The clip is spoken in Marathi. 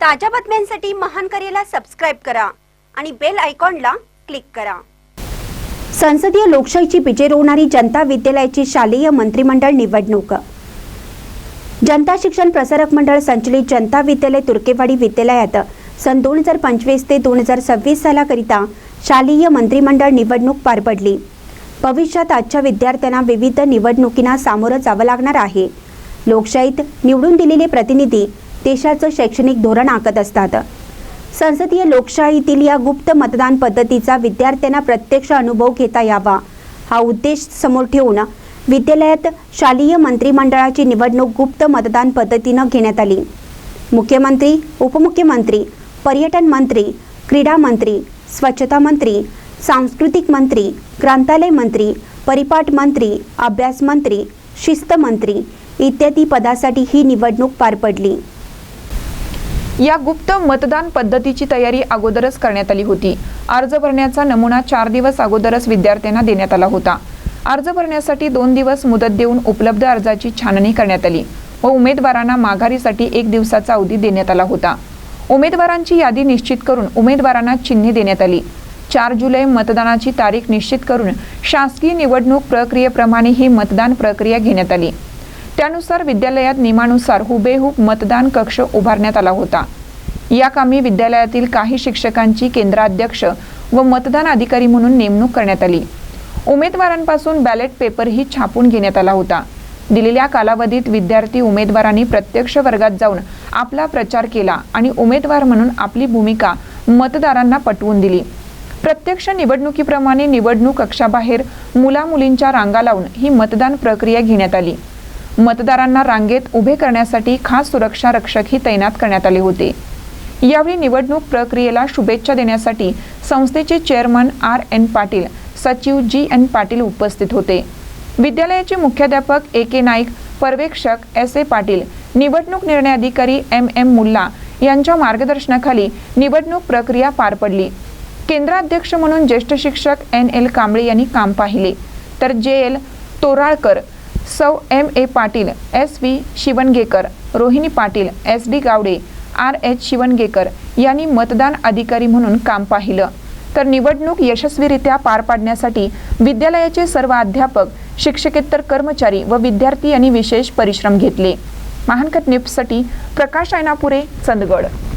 ताज्या बातम्यांसाठी महान करेला सबस्क्राईब करा आणि बेल आयकॉनला क्लिक करा. संसदीय लोकशाहीची पिचे रोवणारी जनता विद्यालयाची शालेय मंत्रिमंडळ निवडणूक. जनता शिक्षण प्रसारक मंडळ संचलित जनता विद्यालय तुर्केवाडी विद्यालयात सन दोन हजार पंचवीस ते दोन हजार सव्वीस सालाकरिता शालेय मंत्रिमंडळ निवडणूक पार पडली. भविष्यात आजच्या विद्यार्थ्यांना विविध निवडणुकींना सामोरं जावं लागणार आहे. लोकशाहीत निवडून दिलेले प्रतिनिधी देशाचं शैक्षणिक धोरण आखत असतात. संसदीय लोकशाहीतील या गुप्त मतदान पद्धतीचा विद्यार्थ्यांना प्रत्यक्ष अनुभव घेता यावा. हा उद्देश समोर ठेवून विद्यालयात शालेय मंत्रिमंडळाची निवडणूक गुप्त मतदान पद्धतीनं घेण्यात आली. मुख्यमंत्री उपमुख्यमंत्री पर्यटन मंत्री क्रीडा मंत्री स्वच्छता मंत्री सांस्कृतिक मंत्री ग्रंथालय मंत्री परिपाठ मंत्री अभ्यास मंत्री शिस्त मंत्री इत्यादी पदासाठी ही निवडणूक पार पडली. या गुप्त मतदान पद्धतीची तयारी अगोदरच करण्यात आली होती. अर्ज भरण्याचा नमुना चार दिवस अगोदरच विद्यार्थ्यांना देण्यात आला होता. अर्ज भरण्यासाठी दोन दिवस मुदत देऊन उपलब्ध अर्जाची छाननी करण्यात आली व उमेदवारांना माघारीसाठी एक दिवसाचा अवधी देण्यात आला होता. उमेदवारांची यादी निश्चित करून उमेदवारांना चिन्हे देण्यात आली. चार जुलै मतदानाची तारीख निश्चित करून शासकीय निवडणूक प्रक्रियेप्रमाणे ही मतदान प्रक्रिया घेण्यात आली. त्यानुसार विद्यालयात नियमानुसार हुबेहूब मतदान कक्ष उभारण्यात आला होता. या कामी विद्यालयातील काही शिक्षकांची केंद्राध्यक्ष व मतदान अधिकारी म्हणून नेमणूक करण्यात आली. उमेदवारांपासून बॅलेट पेपरही छापून घेण्यात आला होता. दिलेल्या कालावधीत विद्यार्थी उमेदवारांनी प्रत्यक्ष वर्गात जाऊन आपला प्रचार केला आणि उमेदवार म्हणून आपली भूमिका मतदारांना पटवून दिली. प्रत्यक्ष निवडणुकीप्रमाणे निवडणूक कक्षाबाहेर मुला मुलींच्या रांगा लावून ही मतदान प्रक्रिया घेण्यात आली. मतदारांना रांगेत उभे करण्यासाठी खास सुरक्षा रक्षकही तैनात करण्यात आले होते. यावेळी निवडणूक प्रक्रियेला शुभेच्छा देण्यासाठी संस्थेचे चेअरमन आर एन पाटील सचिव जी एन पाटील उपस्थित होते. विद्यालयाचे मुख्याध्यापक ए के नाईक पर्यवेक्षक एस ए पाटील निवडणूक निर्णय अधिकारी एम एम मुल्ला यांच्या मार्गदर्शनाखाली निवडणूक प्रक्रिया पार पडली. केंद्राध्यक्ष म्हणून ज्येष्ठ शिक्षक एन एल कांबळे यांनी काम पाहिले. तर जे एल तोराळकर सौ M A Patil S V Shivangekar Rohini Patil S D Gawade R H Shivangekar यांनी मतदान अधिकारी म्हणून काम पाहिलं. तर निवडणूक यशस्वीरित्या पार पाडण्यासाठी विद्यालयाचे सर्व अध्यापक शिक्षकेतर कर्मचारी व विद्यार्थी यांनी विशेष परिश्रम घेतले. महानकट निप्ससाठी प्रकाश ऐनापुरे चंदगड.